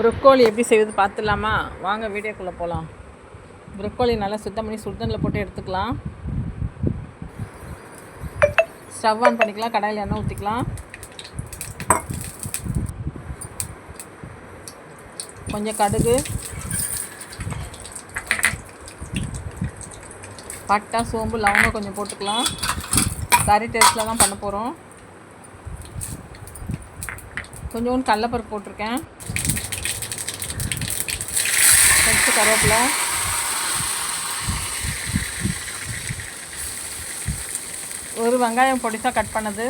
Broccoli எப்படி செய்வது பார்த்துடலாமா? வாங்க வீடியோக்குள்ளே போகலாம் ப்ரொக்கோலி நல்லா சுத்தம் பண்ணி சுடுதண்ணில் போட்டு எடுத்துக்கலாம். ஸ்டவ் ஆன் பண்ணிக்கலாம் கடாயில் எண்ணெய் ஊற்றிக்கலாம் கொஞ்சம் கடுகு. பட்டை சோம்பு லவங்கம் கொஞ்சம் போட்டுக்கலாம். கறி டேஸ்ட்டில் தான் பண்ண போகிறோம் கொஞ்சோண்டு கடலப்பருப்பு போட்டிருக்கேன். கொஞ்சம் கருவேப்பிலை. ஒரு வெங்காயம் பொடிசாக கட் பண்ணது.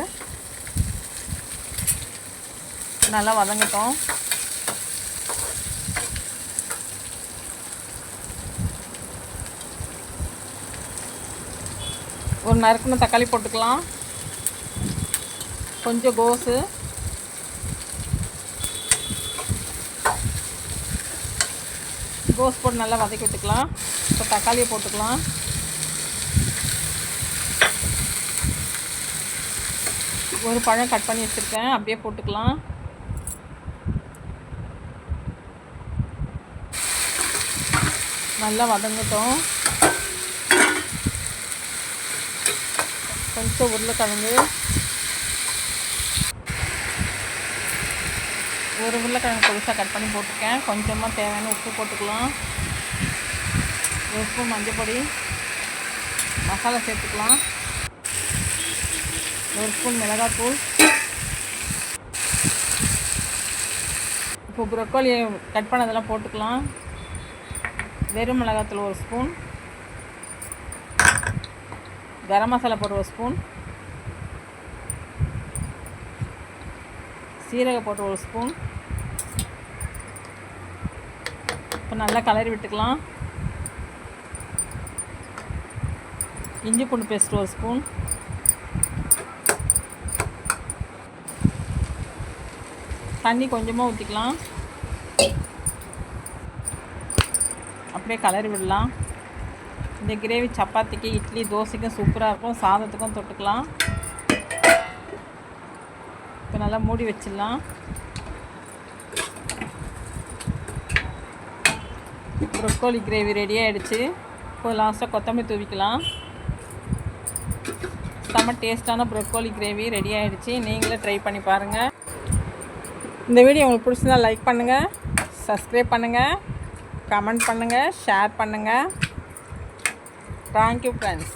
நல்லா வதங்கட்டும். ஒரு நறுக்குன தக்காளி போட்டுக்கலாம். கொஞ்சம் கோஸு. கோஸ் போட்டு நல்லா வதக்கி விட்டுக்கலாம். இப்போ தக்காளியை போட்டுக்கலாம். ஒரு பழம் கட் பண்ணி வச்சுருக்கேன். அப்படியே போட்டுக்கலாம். நல்லா வதங்கட்டும். கொஞ்சம் உருளைக்கிழங்கு. ஒரு உருளைக்கிழங்கு பொடிசாக கட் பண்ணி போட்டிருக்கேன். கொஞ்சமாக தேவையான உப்பு போட்டுக்கலாம். உப்பு மஞ்சள் பொடி மசாலா சேர்த்துக்கலாம். ஒரு ஸ்பூன் மிளகாத்தூள் இப்போ ப்ரொக்கோலியை கட் பண்ணதெல்லாம் போட்டுக்கலாம். வெறும் மிளகாத்தூள் ஒரு ஸ்பூன். கரம் மசாலா போட்டு ஒரு ஸ்பூன். சீரக போட்டு ஒரு ஸ்பூன். இப்போ நல்லா கலரி விட்டுக்கலாம். இஞ்சி பூண்டு பேஸ்ட் ஒரு ஸ்பூன். தண்ணி கொஞ்சமாக ஊற்றிக்கலாம் அப்படியே கலரி விடலாம். இந்த கிரேவி சப்பாத்திக்கு இட்லி தோசைக்கும் சூப்பராக இருக்கும். சாதத்துக்கும் தொட்டுக்கலாம். இப்போ நல்லா மூடி வச்சிடலாம். ப்ரொக்கோலி கிரேவி ரெடி ஆகிடுச்சு இப்போ லாஸ்ட்டாக கொத்தமல்லி தூவிக்கலாம். செம்ம டேஸ்ட்டான ப்ரொக்கோலி கிரேவி ரெடி ஆகிடுச்சு நீங்களே ட்ரை பண்ணி பாருங்கள் இந்த வீடியோ உங்களுக்கு பிடிச்சதா லைக் பண்ணுங்கள் சப்ஸ்கிரைப் பண்ணுங்கள் கமெண்ட் பண்ணுங்கள் ஷேர் பண்ணுங்கள் தேங்க்யூ ஃப்ரெண்ட்ஸ்